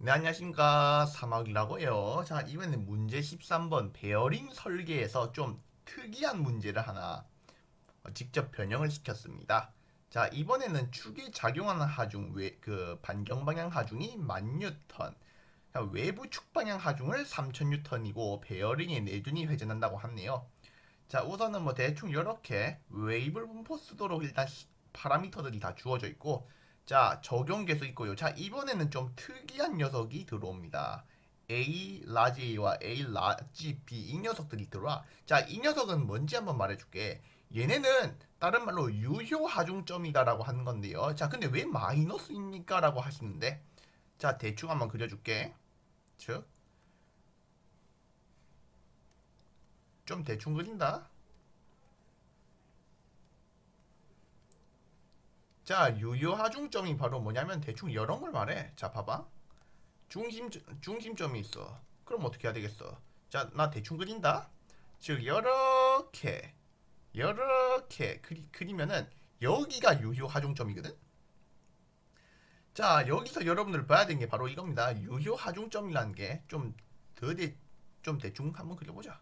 네, 안녕하십니까. 사막이라고요. 자, 이번엔 문제 13번 베어링 설계에서 좀 특이한 문제를 하나 어, 직접 변형을 시켰습니다. 자, 이번에는 축에 작용하는 하중, 외, 그 반경 방향 하중이 10,000뉴턴. 자, 외부 축 방향 하중을 3,000 뉴턴이고 베어링의 내준이 회전한다고 하네요. 자, 우선은 뭐 대충 이렇게 웨이블 분포 쓰도록 일단 시- 파라미터들이 다 주어져 있고 자, 적용 계수 있고요. 자, 이번에는 좀 특이한 녀석이 들어옵니다. A 라지 A와 A 라지 B 이 녀석들이 들어와. 자, 이 녀석은 뭔지 한번 말해줄게. 얘네는 다른 말로 유효 하중점이다라고 하는 건데요. 자, 근데 왜 마이너스입니까? 라고 하시는데. 자, 대충 한번 그려줄게. 즉. 좀 대충 그린다. 자, 유효 하중점이 바로 뭐냐면 대충 이런 걸 말해. 자, 봐봐. 중심 중심점이 있어. 그럼 어떻게 해야 되겠어? 자, 나 대충 그린다. 즉 이렇게 이렇게 그리, 그리면은 여기가 유효 하중점이거든. 자, 여기서 여러분들 봐야 되는 게 바로 이겁니다. 유효 하중점이라는 게 좀 더대 좀 대충 한번 그려보자.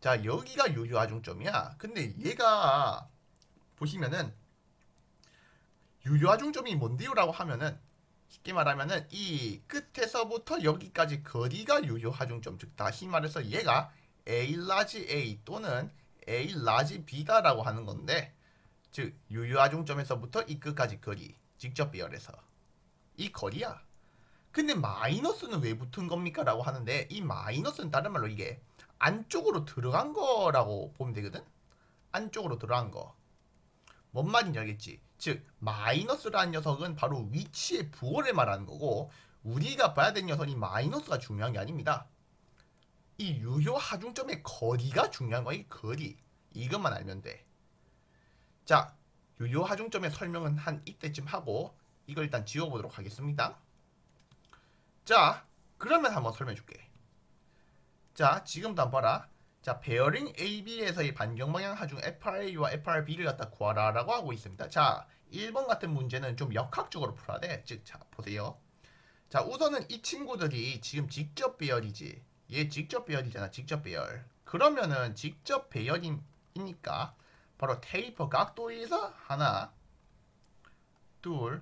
자, 여기가 유효 하중점이야. 근데 얘가 보시면은 유효하중점이 뭔데요라고 하면은 쉽게 말하면은 이 끝에서부터 여기까지 거리가 유효하중점 즉 다시 말해서 얘가 A 라지 A 또는 A 라지 B다라고 하는 건데 즉 유효하중점에서부터 이 끝까지 거리 직접 비열해서 이 거리야 근데 마이너스는 왜 붙은 겁니까? 라고 하는데 이 마이너스는 다른 말로 이게 안쪽으로 들어간 거라고 보면 되거든 안쪽으로 들어간 거 뭔 말인지 알겠지? 즉 마이너스라는 녀석은 바로 위치의 부호를 말하는 거고 우리가 봐야 되는 녀석이 마이너스가 중요한 게 아닙니다. 이 유효 하중점의 거리가 중요한. 이 거리. 이것만 알면 돼. 자, 유효 하중점의 설명은 한 이때쯤 하고 이걸 일단 지워보도록 하겠습니다. 자, 그러면 한번 설명해 줄게. 자, 지금도 한번 봐라. 자, 베어링 AB에서의 반경 방향 하중 FRA와 FRB를 갖다 구하라라고 하고 있습니다. 자, 1번 같은 문제는 좀 역학적으로 풀어야 돼. 즉, 자, 보세요. 자, 우선은 이 친구들이 지금 직접 배열이지. 얘 직접 배열이잖아. 직접 배열. 그러면은 직접 배열이니까 바로 테이퍼 각도에서 하나, 둘,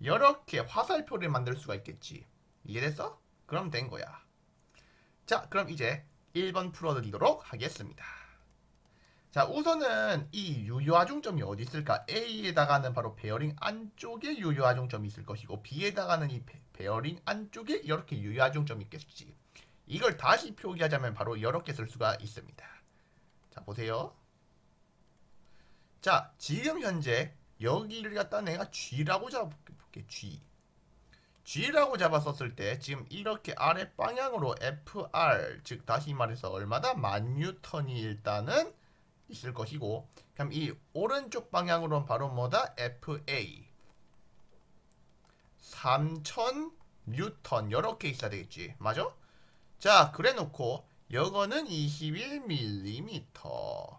이렇게 화살표를 만들 수가 있겠지. 이해됐어? 그럼 된 거야. 자, 그럼 이제 1번 풀어드리도록 하겠습니다. 자, 우선은 이 유효하중점이 어디 있을까? A에다가는 바로 베어링 안쪽에 유효하중점이 있을 것이고 B에다가는 이 베- 베어링 안쪽에 이렇게 유효하중점이 있겠지. 이걸 다시 표기하자면 바로 이렇게 쓸 수가 있습니다. 자, 보세요. 자, 지금 현재 여기를 갖다 내가 G라고 잡아볼게. G. G라고 잡았었을 때 지금 이렇게 아래 방향으로 FR 즉 다시 말해서 얼마다? 만 뉴턴이 일단은 있을 것이고 그럼 이 오른쪽 방향으로는 바로 뭐다? FA 3000 뉴턴 이렇게 있어야 되겠지. 맞아? 자 그래 놓고 여거는 21mm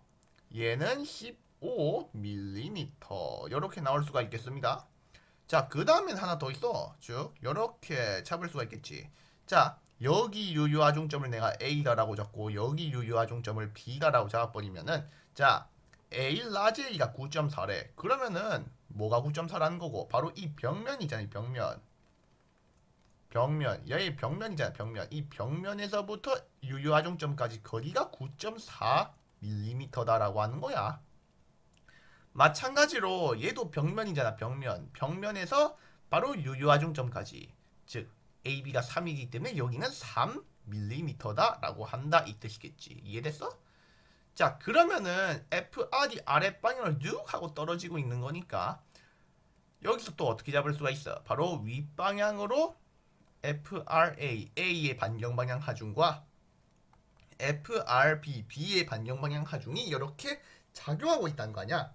얘는 15mm 이렇게 나올 수가 있겠습니다 자, 그 다음엔 하나 더 있어. 쭉, 요렇게 잡을 수가 있겠지. 자, 여기 유효하중점을 내가 A다라고 잡고, 여기 유효하중점을 B다라고 잡아버리면은, 자, A 라지 A가 9.4래. 그러면은, 뭐가 9.4라는 거고, 바로 이 벽면이잖아, 이 벽면. 벽면, 여기 벽면이잖아, 벽면. 이 벽면에서부터 유효하중점까지 거리가 9.4mm다라고 하는 거야. 마찬가지로 얘도 벽면이잖아 벽면. 벽면에서 바로 유효하중점까지. 즉 AB가 3이기 때문에 여기는 3mm다 라고 한다 이 뜻이겠지. 이해됐어? 자 그러면은 FR이 아랫방향을 쭉 하고 떨어지고 있는 거니까 여기서 또 어떻게 잡을 수가 있어? 바로 윗방향으로 FRA A의 반경방향 하중과 FRB B의 반경방향 하중이 이렇게 작용하고 있다는 거 아니야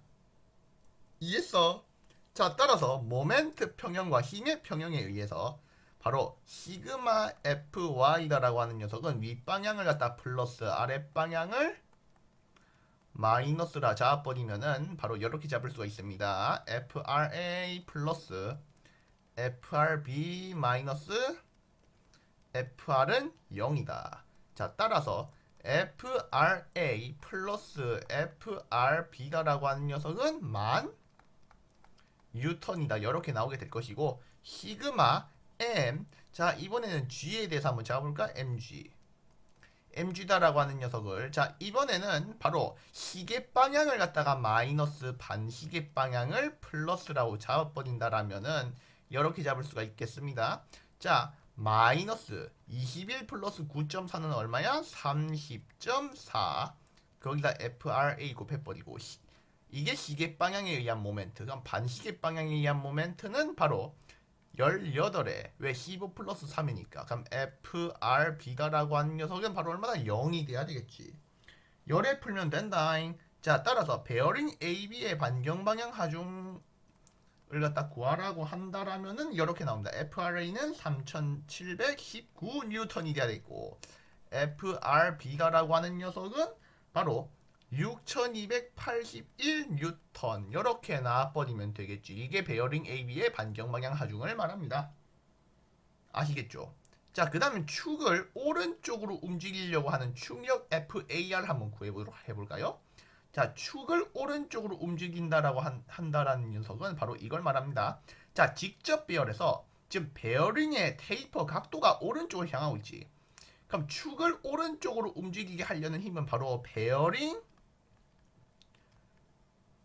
이해했어. 자, 따라서 모멘트 평형과 힘의 평형에 의해서 바로 시그마 FY다라고 하는 녀석은 윗방향을 갖다 플러스 아랫방향을 마이너스라 잡아버리면은 바로 이렇게 잡을 수가 있습니다. FRA 플러스 FRB 마이너스 FR은 0이다. 자, 따라서 FRA 플러스 FRB다라고 하는 녀석은 만 뉴턴이다. 이렇게 나오게 될 것이고 시그마 M 자 이번에는 G에 대해서 한번 잡아볼까? MG MG다라고 하는 녀석을 자 이번에는 바로 시계 방향을 갖다가 마이너스 반 시계 방향을 플러스라고 잡아버린다라면은 이렇게 잡을 수가 있겠습니다. 자 마이너스 21 플러스 9.4는 얼마야? 30.4 거기다 FRA 곱해버리고 시- 이게 시계 방향에 의한 모멘트 그럼 반시계 방향에 의한 모멘트는 바로 18에 왜 15 플러스 3이니까. 그럼 FRB가라고 하는 녀석은 바로 얼마나 0이 돼야 되겠지. 열에 풀면 된다잉. 자 따라서 베어링 AB의 반경 방향 하중 을 갖다 구하라고 한다라면은 이렇게 나옵니다 FRA는 3719 뉴턴이 돼야 되고 FRB가라고 하는 녀석은 바로 6281 뉴턴 이렇게 나와버리면 되겠지 이게 베어링 AB의 반경 방향 하중을 말합니다 아시겠죠? 자, 그 다음에 축을 오른쪽으로 움직이려고 하는 축력 FAR 한번 구해보도록 해볼까요? 자, 축을 오른쪽으로 움직인다라고 한, 한다라는 녀석은 바로 이걸 말합니다. 자, 직접 배열에서 지금 베어링의 테이퍼 각도가 오른쪽을 향하고 있지. 그럼 축을 오른쪽으로 움직이게 하려는 힘은 바로 베어링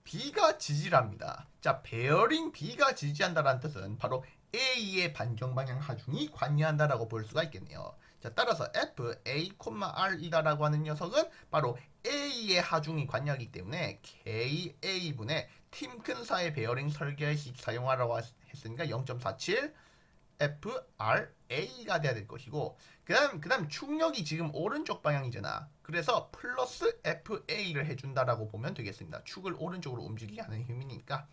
B가 지지랍니다. 자, 베어링 B가 지지한다라는 뜻은 바로 A의 반경 방향 하중이 관여한다라고 볼 수가 있겠네요. 자, 따라서 F, A, R이다라고 하는 녀석은 바로 A의 하중이 관여하기 때문에 KA분의 팀 큰 사의 베어링 설계식 사용하라고 했으니까 0.47 FRA가 돼야 될 것이고 그다음 그다음 충력이 지금 오른쪽 방향이잖아. 그래서 플러스 FA를 해준다라고 보면 되겠습니다. 축을 오른쪽으로 움직이게 하는 힘이니까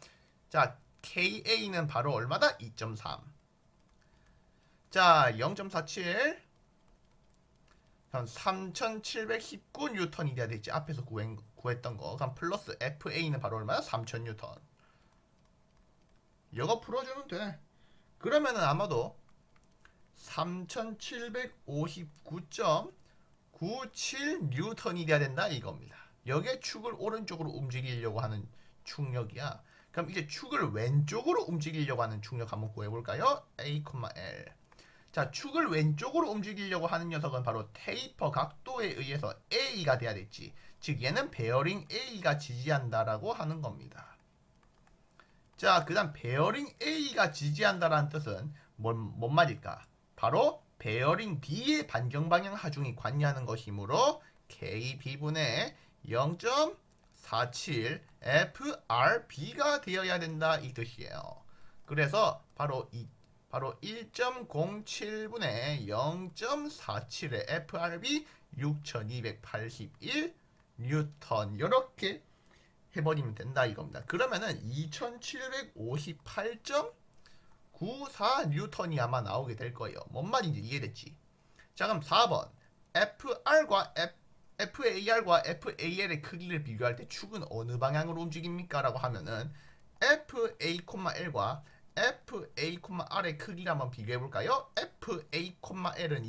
자 KA는 바로 얼마다? 2.3. 자 0.47한3,719 뉴턴이 돼야 되지 앞에서 구했, 구했던 거 그럼 플러스 FA는 바로 얼마야? 3,000 뉴턴 이거 풀어주면 돼 그러면은 아마도 3759.97 뉴턴이 돼야 된다 이겁니다. 여기에 축을 오른쪽으로 움직이려고 하는 축력이야. 그럼 이제 축을 왼쪽으로 움직이려고 하는 축력 한번 구해볼까요? A, L. 자, 축을 왼쪽으로 움직이려고 하는 녀석은 바로 테이퍼 각도에 의해서 A가 돼야 됐지. 즉 얘는 베어링 A가 지지한다라고 하는 겁니다. 자, 그 다음 베어링 A가 지지한다라는 뜻은 뭔, 뭔 말일까? 바로 베어링 B의 반경 방향 하중이 관여하는 것이므로 KB분의 0.47 FRB가 되어야 된다 이 뜻이에요. 그래서 바로 이 바로 1.07분의 0.47의 FRB 6281 뉴턴 이렇게 해버리면 된다 이겁니다. 그러면은 2758.94 뉴턴이 아마 나오게 될 거예요. 뭔 말인지 이해됐지? 자 그럼 4번 FR과 F, FAR과 FAL의 크기를 비교할 때 축은 어느 방향으로 움직입니까? 라고 하면은 FA,L과 FA,R의 크기를 한번 비교해 볼까요? FA,L은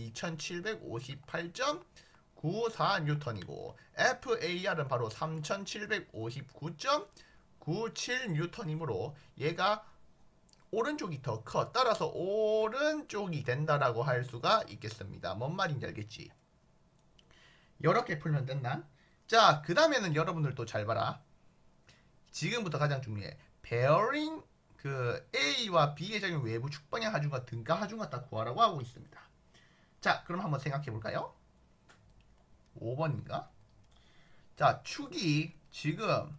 2758.94 뉴턴이고 FAR은 바로 3759.97 뉴턴이므로 얘가 오른쪽이 더 커. 따라서 오른쪽이 된다라고 할 수가 있겠습니다. 뭔 말인지 알겠지? 이렇게 풀면 된다. 자, 그 다음에는 여러분들도 잘 봐라. 지금부터 가장 중요해. 베어링 그 A와 B의 적용 외부 축방향 하중과 등가 하중 갖다 구하라고 하고 있습니다. 자, 그럼 한번 생각해 볼까요? 5번인가? 자, 축이 지금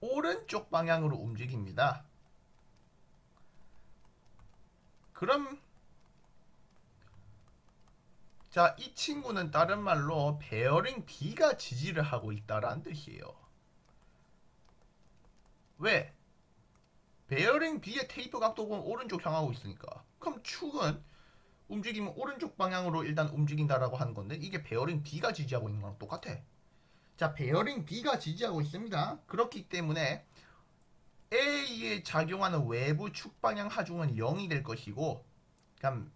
오른쪽 방향으로 움직입니다. 그럼 자, 이 친구는 다른 말로 베어링 B가 지지를 하고 있다라는 뜻이에요. 왜? 베어링 B의 테이프 각도는 오른쪽 향하고 있으니까. 그럼 축은 움직이면 오른쪽 방향으로 일단 움직인다라고 하는 건데 이게 베어링 B가 지지하고 있는 거랑 똑같아. 자, 베어링 B가 지지하고 있습니다. 그렇기 때문에 A에 작용하는 외부 축 방향 하중은 0이 될 것이고 그럼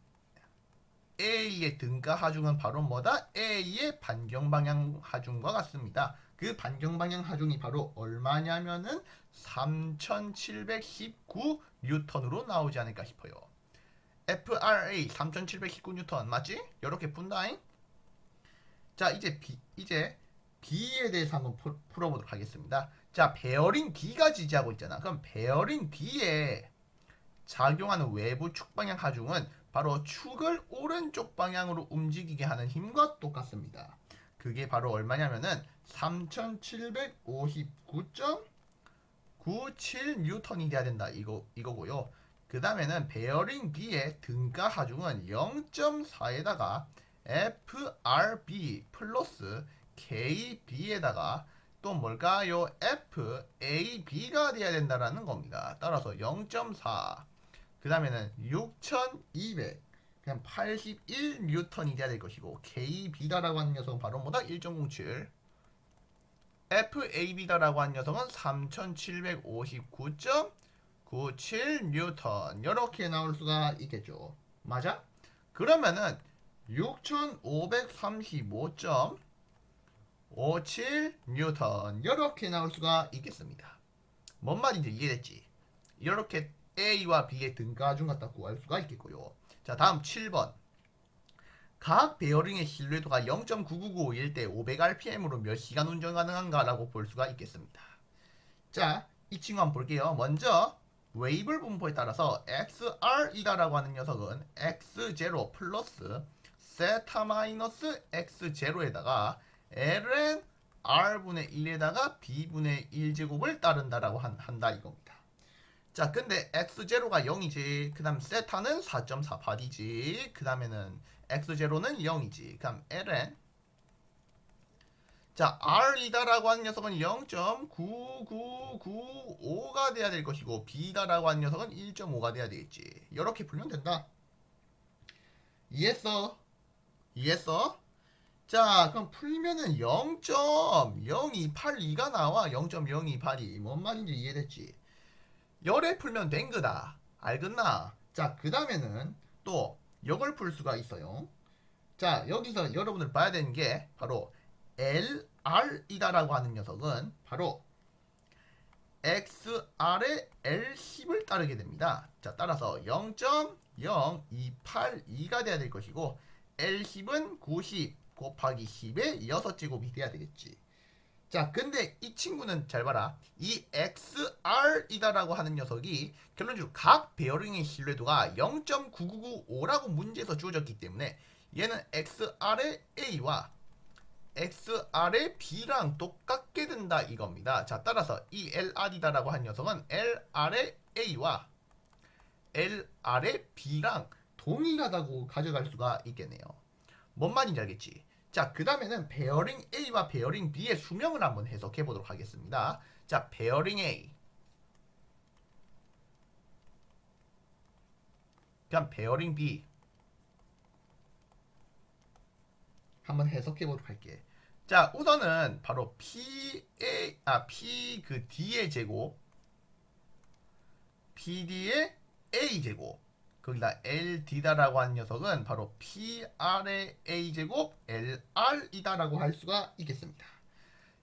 A의 등가 하중은 바로 뭐다? A의 반경 방향 하중과 같습니다. 그 반경 방향 하중이 바로 얼마냐면은 3719 뉴턴으로 나오지 않을까 싶어요. FRA 3719 뉴턴 맞지? 이렇게 푼다잉. 자, 이제 B 이제 B에 대해서 한번 풀- 풀어보도록 하겠습니다. 자, 베어링 B가 지지하고 있잖아. 그럼 베어링 B에 작용하는 외부 축 방향 하중은 바로 축을 오른쪽 방향으로 움직이게 하는 힘과 똑같습니다. 그게 바로 얼마냐면은 3759.97 뉴턴이 돼야 된다. 이거 이거고요. 그 다음에는 베어링 B의 등가 하중은 0.4에다가 FRB 플러스 KB에다가 또 뭘까요? FAB가 돼야 된다라는 겁니다. 따라서 0.4. 그 다음에는 6200. 그냥 81 뉴턴이 돼야 될 것이고 KB다라고 하는 녀석은 바로 뭐다? 1.07. FAB다라고 하는 녀석은 3759.97 뉴턴. 이렇게 나올 수가 있겠죠. 맞아? 그러면은 6535.57 뉴턴 이렇게 나올 수가 있겠습니다. 뭔 말인지 이해됐지? 이렇게 A와 B의 등가중 갖다 구할 수가 있겠고요. 자 다음 7번 각 베어링의 신뢰도가 0.9995일 때 500rpm으로 몇 시간 운전 가능한가라고 볼 수가 있겠습니다. 자, 이 친구 한번 볼게요. 먼저 웨이블 분포에 따라서 XR이다라고 하는 녀석은 X0 플러스 세타 마이너스 X0에다가 ln R분의 1에다가 B분의 1제곱을 따른다라고 한, 한다 이겁니다. 자, 근데 x0가 0이지. 그 다음 세타는 4.48이지. 그 다음에는 x0는 0이지. 그럼 ln 자, r이다라고 하는 녀석은 0.9995가 돼야 될 것이고 b다라고 하는 녀석은 1.5가 돼야 되겠지. 이렇게 풀면 된다. 이해했어? 이해했어? 자, 그럼 풀면은 0.0282가 나와. 0.0282. 뭔 말인지 이해됐지? 열에 풀면 된 거다. 알겠나? 자, 그 다음에는 또 이걸 풀 수가 있어요. 자, 여기서 여러분들 봐야 되는 게 바로 LR이다라고 하는 녀석은 바로 XR의 L10을 따르게 됩니다. 자, 따라서 0.0282가 돼야 될 것이고 L10은 90 곱하기 10의 6제곱이 돼야 되겠지. 자, 근데 이 친구는 잘 봐라. 이 XR이다라고 하는 녀석이 결론적으로 각 베어링의 신뢰도가 0.9995라고 문제에서 주어졌기 때문에 얘는 XR의 A와 XR의 B랑 똑같게 된다 이겁니다. 자, 따라서 이 LR이다라고 하는 녀석은 LR의 A와 LR의 B랑 동일하다고 가져갈 수가 있겠네요. 뭔 말인지 알겠지? 자, 그 다음에는 베어링 A와 베어링 B의 수명을 한번 해석해 보도록 하겠습니다. 자, 베어링 A. 그럼 베어링 B. 한번 해석해 보도록 할게. 자, 우선은 바로 P A 아 P 그 D의 제곱 PD의 A 제곱 거기다 LD다라고 하는 녀석은 바로 PR의 A제곱 LR이다라고 할 수가 있겠습니다.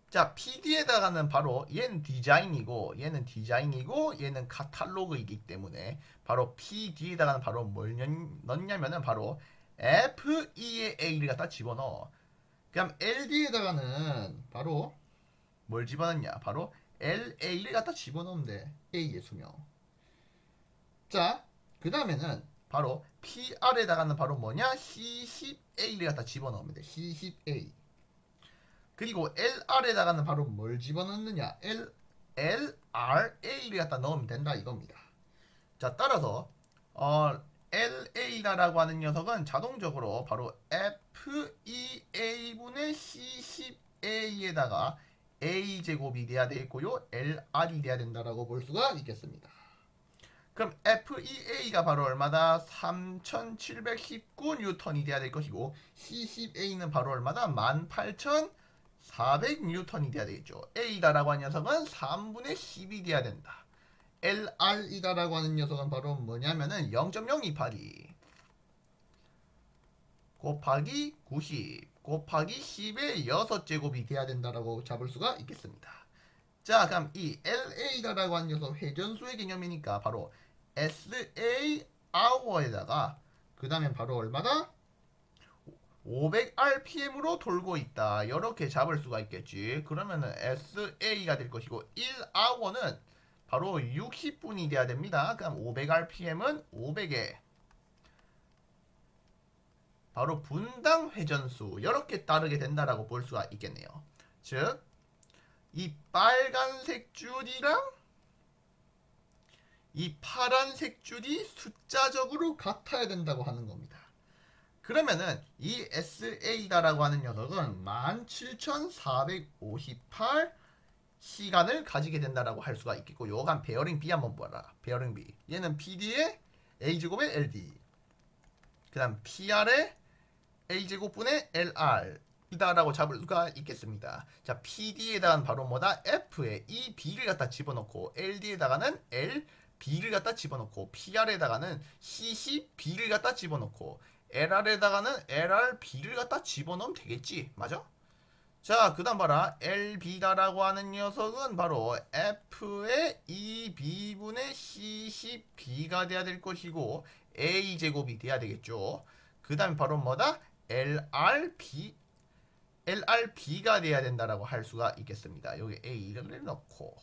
자, PD에다가는 바로 얘는 디자인이고 얘는 디자인이고 얘는 카탈로그이기 때문에 바로 PD에다가는 바로 뭘 넣- 넣냐면은 바로 FE의 A를 갖다 집어넣어. 그럼 LD에다가는 바로 뭘 집어넣냐? 바로 LA를 갖다 집어넣으면 돼. A의 수명. 자, 그 다음에는 바로 PR에다가는 바로 뭐냐? C10A를 갖다 집어넣으면 돼. C10A. 그리고 LR에다가는 바로 뭘 집어넣느냐? L, LRA를 갖다 넣으면 된다 이겁니다. 자, 따라서 어, LA라고 하는 녀석은 자동적으로 바로 FEA분의 C10A에다가 A 제곱이 돼야 되겠고요. LR이 돼야 된다라고 볼 수가 있겠습니다. 그럼 FEA가 바로 얼마다? 3719 뉴턴이 돼야 될 것이고 C10A는 바로 얼마다? 18400 뉴턴이 돼야 되겠죠. A다라고 하는 녀석은 3분의 10이 돼야 된다. LR이다라고 하는 녀석은 바로 뭐냐면은 0.028이 곱하기 90 곱하기 10의 6제곱이 돼야 된다라고 잡을 수가 있겠습니다. 자, 그럼 이 LA다라고 하는 녀석 회전수의 개념이니까 바로 SA hour에다가 그 다음에 바로 얼마다? 500rpm으로 돌고 있다. 이렇게 잡을 수가 있겠지. 그러면은 SA가 될 것이고 1hour는 바로 60분이 돼야 됩니다. 그럼 500rpm은 500에 바로 분당 회전수 이렇게 따르게 된다라고 볼 수가 있겠네요. 즉, 이 빨간색 줄이랑 이 파란색 줄이 숫자적으로 같아야 된다고 하는 겁니다. 그러면은 이 SA다라고 하는 녀석은 17,458 시간을 가지게 된다라고 할 수가 있겠고 요간 베어링 B 한번 보라. 베어링 B. 얘는 PD의 A제곱의 LD. 그다음 PR의 A제곱분의 LR 이다라고 잡을 수가 있겠습니다. 자, PD에다가는 바로 뭐다? F에 이 B를 갖다 집어넣고 LD에다가는 L B를 갖다 집어넣고 PR에다가는 CC B를 갖다 집어넣고 LR에다가는 LR B를 갖다 집어넣으면 되겠지. 맞아? 자, 그 다음 봐라. LB다라고 하는 녀석은 바로 F의 2B분의 CCB가 돼야 될 것이고 A제곱이 돼야 되겠죠. 그 다음에 바로 뭐다? LRB LRB가 돼야 된다라고 할 수가 있겠습니다. 여기 A를 넣고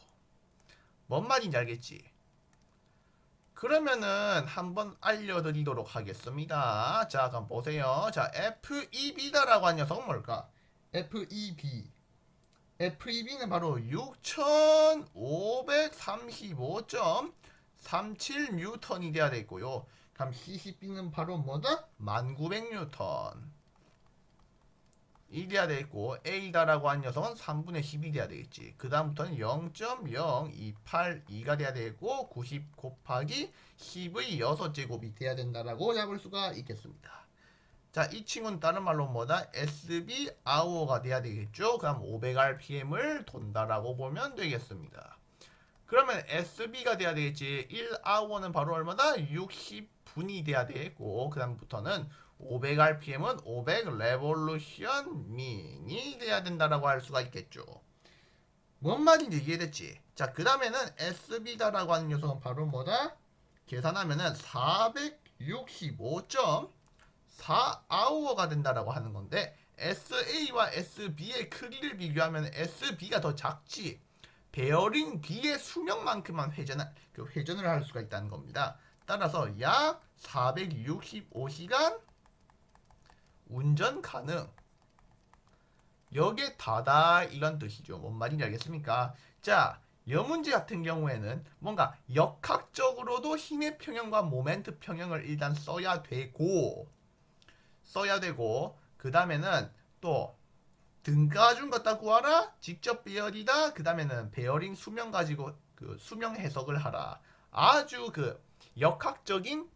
뭔 말인지 알겠지? 그러면은 한번 알려드리도록 하겠습니다. 자, 그럼 보세요. 자, FEB다라고 하는 녀석은 뭘까? FEB. FEB는 바로 6535.37 뉴턴이 돼야 되고요. 그럼 CCB는 바로 뭐다? 1900 뉴턴. 이 돼야 되겠고 A다라고 한 녀석은 3분의 10이 돼야 되겠지. 그 다음부터는 0.0282가 돼야 되고 90 곱하기 10의 6제곱이 돼야 된다라고 잡을 수가 있겠습니다. 자, 이 친구는 다른 말로 뭐다? SB hour가 돼야 되겠죠. 그럼 500rpm을 돈다라고 보면 되겠습니다. 그러면 SB가 돼야 되겠지. 1hour는 바로 얼마다? 60분이 돼야 되겠고 그 다음부터는 500rpm은 500 레볼루션 민이 돼야 된다라고 할 수가 있겠죠. 뭔 말인지 이해됐지? 자, 그 다음에는 SB다라고 하는 녀석은 바로 뭐다? 계산하면은 465.4hour가 된다라고 하는 건데 SA와 SB의 크기를 비교하면 SB가 더 작지. 베어링 B의 수명만큼만 회전을 그 회전을 할 수가 있다는 겁니다. 따라서 약 465시간 운전 가능. 여기에 다다 이런 뜻이죠. 뭔 말인지 알겠습니까? 자, 여문제 같은 경우에는 뭔가 역학적으로도 힘의 평형과 모멘트 평형을 일단 써야 되고 써야 되고 그 다음에는 또 등가준 갖다 구하라 직접 베어리다 그 다음에는 베어링 수명 가지고 그 수명 해석을 하라 아주 그 역학적인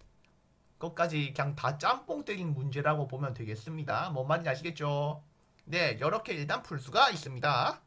것까지 그냥 다 짬뽕 때린 문제라고 보면 되겠습니다. 뭔 말인지 아시겠죠? 네, 이렇게 일단 풀 수가 있습니다.